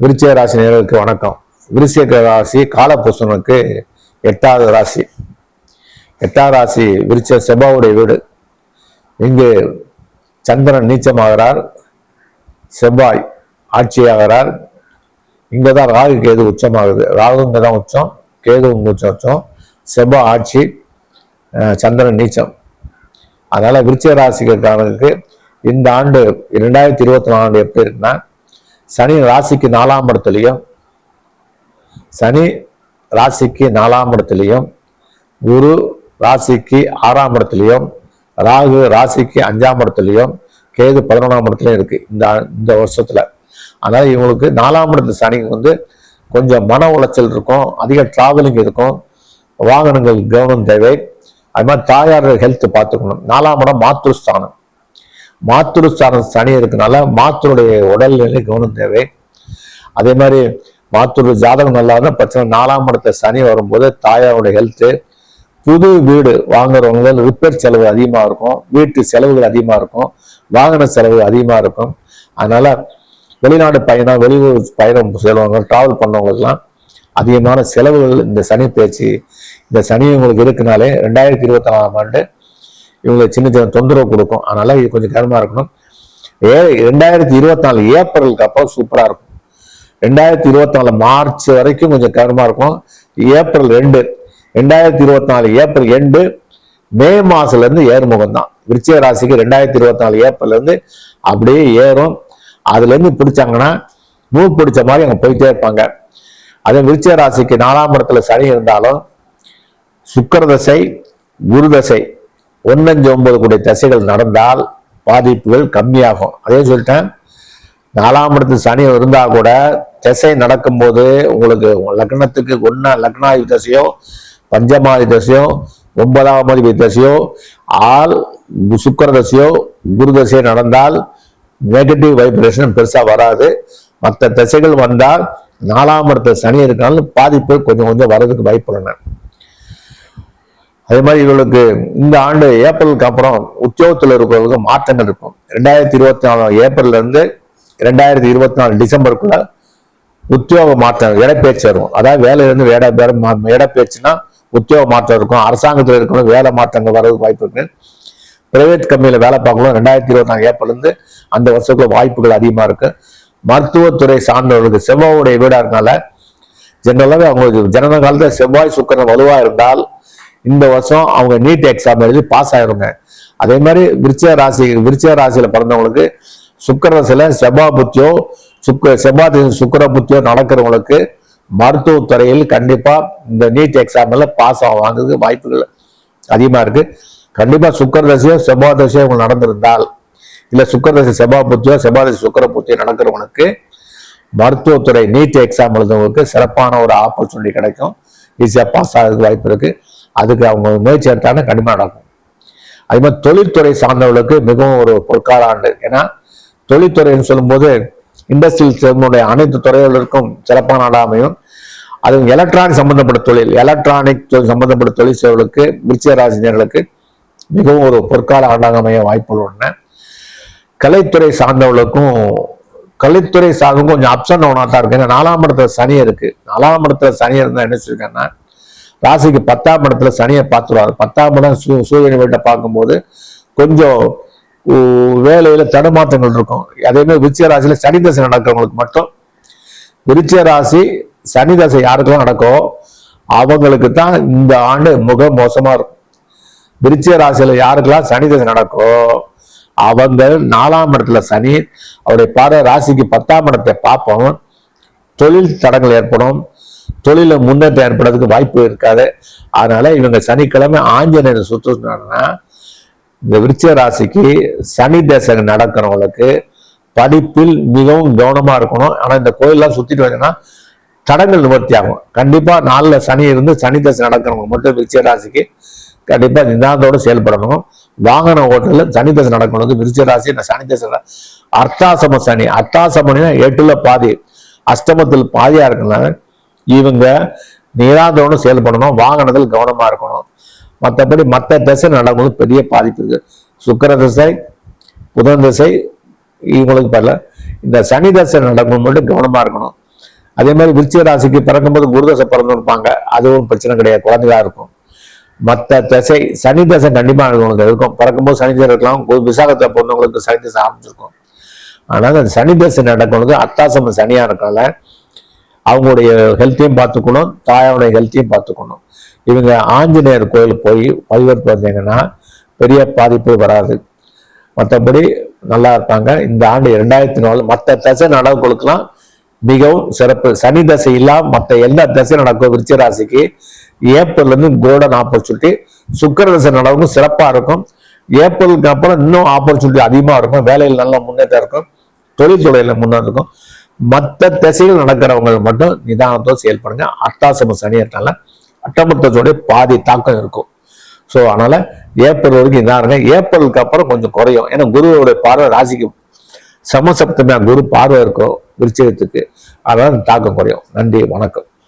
விருச்சிக ராசி நேர்களுக்கு வணக்கம். விருச்சிக ராசி காலபூசனுக்கு எட்டாவது ராசி. எட்டாவது ராசி விருச்ச செவ்வாவுடைய வீடு. இங்கு சந்திரன் நீச்சமாகிறார். செவ்வாய் ஆட்சியாகிறார். இங்கே தான் ராகு கேது உச்சமாகுது. ராகு இங்கே தான் உச்சம் கேது இங்கே உச்சம் உச்சம். செவ்வாய் ஆட்சி சந்திரன் நீச்சம். அதனால் விருச்சிக ராசிக்காரர்களுக்கு இந்த ஆண்டு இரண்டாயிரத்தி இருபத்தி நாலு ஆண்டு எப்படி இருக்குன்னா சனி ராசிக்கு நாலாம் இடத்துலையும் சனி ராசிக்கு நாலாம் இடத்துலையும் குரு ராசிக்கு ஆறாம் இடத்துலையும் ராகு ராசிக்கு அஞ்சாம் இடத்துலையும் கேது பதினொன்றாம் இடத்துலையும் இருக்கு இந்த இந்த வருஷத்துல. அதனால இவங்களுக்கு நாலாம் இடத்து சனி வந்து கொஞ்சம் மன உளைச்சல் இருக்கும் அதிக டிராவலிங் இருக்கும் வாகனங்கள் கவனம் தேவை. அது மாதிரி தாயார் ஹெல்த் பார்த்துக்கணும். நாலாம் இடம் மாத்ருஸ்தானம் மாத்துருஸ்தானம் சனி இருக்கனால மாத்தருடைய உடல்நிலை கவனம் தேவை. அதே மாதிரி மாத்தூர் ஜாதகம் நல்லா இருந்தால் பிரச்சனை நாலாம் இடத்த சனி வரும்போது தாயாரோட ஹெல்த்து புது வீடு வாங்குறவங்க ரிப்பேர் செலவு அதிகமாக இருக்கும். வீட்டு செலவுகள் அதிகமாக இருக்கும். வாகன செலவு அதிகமாக இருக்கும். அதனால் வெளிநாடு பயணம் வெளியூர் பயணம் செல்வங்க டிராவல் பண்ணவங்களுக்குலாம் அதிகமான செலவுகள் இந்த சனி பேச்சு. இந்த சனி உங்களுக்கு இருக்குனாலே ரெண்டாயிரத்தி இருபத்தி நாலாம் ஆண்டு இவங்களுக்கு சின்ன சின்ன தொந்தரவு கொடுக்கும். அதனால இது கொஞ்சம் கவனமாக இருக்கணும். ஏ ரெண்டாயிரத்தி இருபத்தி நாலு ஏப்ரலுக்கு அப்புறம் சூப்பராக இருக்கும். ரெண்டாயிரத்தி இருபத்தி நாலு மார்ச் வரைக்கும் கொஞ்சம் கவனமாக இருக்கும். ஏப்ரல் ரெண்டு ரெண்டாயிரத்தி இருபத்தி நாலு ஏப்ரல் எண்டு மே மாசத்துல ஏறுமுகம் தான். விருச்சிக ராசிக்கு ரெண்டாயிரத்தி இருபத்தி நாலு ஏப்ரல்லேருந்து அப்படியே ஏறும். அதுலேருந்து பிடிச்சாங்கன்னா மூவ் பிடிச்ச மாதிரி அவங்க போயிட்டே இருப்பாங்க. அதே விருச்சிக ராசிக்கு நாலாம் இடத்துல சனி இருந்தாலும் சுக்கரதசை தசை ஒன்னஞ்சு ஒன்பது கூடிய தசைகள் நடந்தால் பாதிப்புகள் கம்மியாகும். அதே சொல்லிட்டேன். நாலாம் இடத்து சனி இருந்தால் கூட திசை நடக்கும்போது உங்களுக்கு லக்னத்துக்கு ஒன்னா லக்னாதி தசையோ பஞ்சமாதி தசையோ ஒன்பதாம் அதிபதி தசையோ ஆள் சுக்கர தசையோ குரு தசையோ நடந்தால் நெகட்டிவ் வைப்ரேஷன் பெருசாக வராது. மற்ற திசைகள் வந்தால் நாலாம் இடத்துல சனி இருக்கனாலும் பாதிப்பு கொஞ்சம் கொஞ்சம் வர்றதுக்கு வாய்ப்புள்ளன அதே மாதிரி இவங்களுக்கு இந்த ஆண்டு ஏப்ரலுக்கு அப்புறம் உத்தியோகத்தில் இருக்கிறவங்களுக்கு மாற்றங்கள் இருக்கும். ரெண்டாயிரத்தி இருபத்தி நாலு ஏப்ரல்ல இருந்து ரெண்டாயிரத்தி இருபத்தி நாலு டிசம்பருக்குள்ள உத்தியோக மாற்றம் இடப்பெயர்ச்சி வரும். அதாவது வேலையிலேருந்து வேட வேற மா- உத்தியோக மாற்றம் இருக்கும். அரசாங்கத்தில் இருக்கணும் வேலை மாற்றங்கள் வர்றதுக்கு வாய்ப்பு இருக்கு. பிரைவேட் கம்பெனியில் வேலை பார்க்கணும். ரெண்டாயிரத்தி இருபத்தி நாலு ஏப்ரலேருந்து அந்த வருஷத்துக்குள்ள வாய்ப்புகள் அதிகமாக இருக்கு. மருத்துவத்துறை சார்ந்தவர்களுக்கு செவ்வாவுடைய வீடாக இருக்கனால ஜென்ரலாகவே அவங்களுக்கு ஜனன காலத்தில் செவ்வாய் சுக்கரன் வலுவாக இருந்தால் இந்த வருஷம் அவங்க நீட் எக்ஸாம் எழுதி பாஸ் ஆயிருங்க அதே மாதிரி விருச்சிக ராசி விருச்சிக ராசியில பிறந்தவங்களுக்கு சுக்கரசில செவ்வா புத்தியோ சுக்க செவ்வாய் திசை புத்தியோ நடக்கிறவங்களுக்கு மருத்துவத்துறையில் கண்டிப்பா இந்த நீட் எக்ஸாம்ல பாஸ் ஆவாங்கிறதுக்கு வாய்ப்புகள் அதிகமா இருக்கு. கண்டிப்பா சுக்கர தசையோ செவ்வாய் தசையோ உங்களுக்கு நடந்திருந்தால் இல்ல சுக்கர தசை செவ்வாய் புத்தியோ செவ்வாய் தசை சுக்கர புத்தியோ நடக்கிறவங்களுக்கு மருத்துவத்துறை நீட் எக்ஸாம் எழுதுவங்களுக்கு சிறப்பான ஒரு ஆப்பர்ச்சுனிட்டி கிடைக்கும். ஈஸியாக பாஸ் ஆகிறதுக்கு வாய்ப்பு இருக்கு. அதுக்கு அவங்க முயற்சி எடுத்தாங்கன்னா கண்டிப்பாக நடக்கும். அதே மாதிரி தொழில்துறை சார்ந்தவர்களுக்கு மிகவும் ஒரு பொற்கால ஆண்டு. ஏன்னா தொழில்துறைன்னு சொல்லும்போது இண்டஸ்ட்ரியல் சேர்ந்தோடைய அனைத்து துறைகளுக்கும் சிறப்பான ஆண்டா அமையும். அது எலக்ட்ரானிக் சம்பந்தப்பட்ட தொழில் எலக்ட்ரானிக் தொழில் சம்பந்தப்பட்ட தொழில் சேவர்களுக்கு விருச்சிகராசினியர்களுக்கு மிகவும் ஒரு பொற்கால ஆண்டாக அமைய வாய்ப்புகள் உண்டு கலைத்துறை சார்ந்தவர்களுக்கும் கலைத்துறை சார்ந்தும் கொஞ்சம் அப்சன் ஒன்றா தான் இருக்கு. ஏன்னா நாலாம் இடத்துல சனி இருக்கு. நாலாம் இடத்துல சனி இருந்தால் என்ன சொல்லியிருக்கேன்னா ராசிக்கு பத்தாம் இடத்துல சனியை பார்த்துருவாரு பத்தாம் இடம் சூ சூரியன் வீட்டை பார்க்கும்போது கொஞ்சம் வேலையில தடுமாற்றங்கள் இருக்கும். அதே மாதிரி விருச்சிக ராசியில சனி தசை நடக்கிறவங்களுக்கு மட்டும் விருச்சிக ராசி சனி தசை யாருக்கெல்லாம் நடக்கும் அவங்களுக்கு தான் இந்த ஆண்டு முக மோசமா இருக்கும். விருச்சிக ராசியில யாருக்கெல்லாம் சனி தசை நடக்கும் அவங்க நாலாம் இடத்துல சனி அவருடைய பாட ராசிக்கு பத்தாம் இடத்தை பார்ப்போம். தொழில் தடங்கள் ஏற்படும். தொழிலில் முன்னேற்றம் ஏற்படுறதுக்கு வாய்ப்பு இருக்காது. அதனால இவங்க சனிக்கிழமை ஆஞ்சநேயர் சுற்றுனா இந்த விருச்சிக ராசிக்கு சனி தேசம் நடக்கிறவங்களுக்கு படிப்பில் மிகவும் கவனமாக இருக்கணும். ஆனால் இந்த கோயிலெல்லாம் சுற்றிட்டு வந்தீங்கன்னா தடங்கள் நிவர்த்தி ஆகும் கண்டிப்பாக நாளில் சனி இருந்து சனி தசை நடக்கிறவங்க மட்டும் விருச்சிக ராசிக்கு கண்டிப்பாக நிதானத்தோட செயல்படணும். வாகன ஓட்டலில் சனி தசை நடக்கணும் விருச்சிக ராசி இந்த சனி தசை அர்த்தாசம சனி. அர்த்தாசமனா எட்டுல பாதி. அஷ்டமத்தில் பாதியாக இருக்கனால இவங்க நிதானத்தோட செயல்படணும் வாகனத்தில் கவனமா இருக்கணும். மற்றபடி மற்ற திசை நடக்கும்போது பெரிய பாதிப்பு இருக்கு. சுக்கிர திசை புதன் திசை இவங்களுக்கு பல இந்த சனி தசை நடக்கும் மட்டும் கவனமா இருக்கணும். அதே மாதிரி விருச்சிக ராசிக்கு பிறக்கும்போது குருதசை பிறந்திருப்பாங்க அதுவும் பிரச்சனை கிடையாது குழந்தைகளாக இருக்கும். மற்ற தசை சனி தசை கண்டிப்பா உங்களுக்கு இருக்கும். பிறக்கும்போது சனி தசை இருக்கலாம் விசாகத்தை பொண்ணவங்களுக்கு சனி தசை ஆரம்பிச்சிருக்கும். ஆனால் அந்த சனி தசை நடக்கிறது அத்தாசம சனியா இருக்கனால அவங்களுடைய ஹெல்த்தையும் பார்த்துக்கணும் தாயோடைய ஹெல்த்தையும் பார்த்துக்கணும். இவங்க ஆஞ்சநேயர் கோயில் போய் வழிபட்டு வந்தீங்கன்னா பெரிய பாதிப்பு வராது. மற்றபடி நல்லா இருப்பாங்க இந்த ஆண்டு இரண்டாயிரத்தி நாலு மற்ற தசை நடவுகளுக்கெல்லாம் மிகவும் சிறப்பு. சனி தசை இல்லாம மற்ற எல்லா தசை நடக்கும்? விருச்சராசிக்கு ஏப்ரல்ல இருந்து கோல்டன் ஆப்பர்ச்சுனிட்டி சுக்கர தசை நடவுக்கும் சிறப்பா இருக்கும். ஏப்ரலுக்கு அப்புறம் இன்னும் ஆப்பர்ச்சுனிட்டி அதிகமா இருக்கும். வேலையில் நல்ல முன்னேற்றம் இருக்கும். தொழில்துறையில முன்னேற்றம் இருக்கும். மற்ற திசைகள் நடக்கிறவங்க மட்டும் நிதானத்தோடு செயல்படுங்க அட்டாசம சனி இருக்கனால பாதி தாக்கம் இருக்கும். ஸோ அதனால ஏப்ரல் வரைக்கும் இதாக இருங்க. ஏப்ரலுக்கு அப்புறம் கொஞ்சம் குறையும். ஏன்னா குருவோடைய பார்வை ராசிக்கு சமசப்தமியா குரு பார்வை இருக்கும். விருச்சகத்துக்கு. அதனால தாக்கம் குறையும். நன்றி வணக்கம்.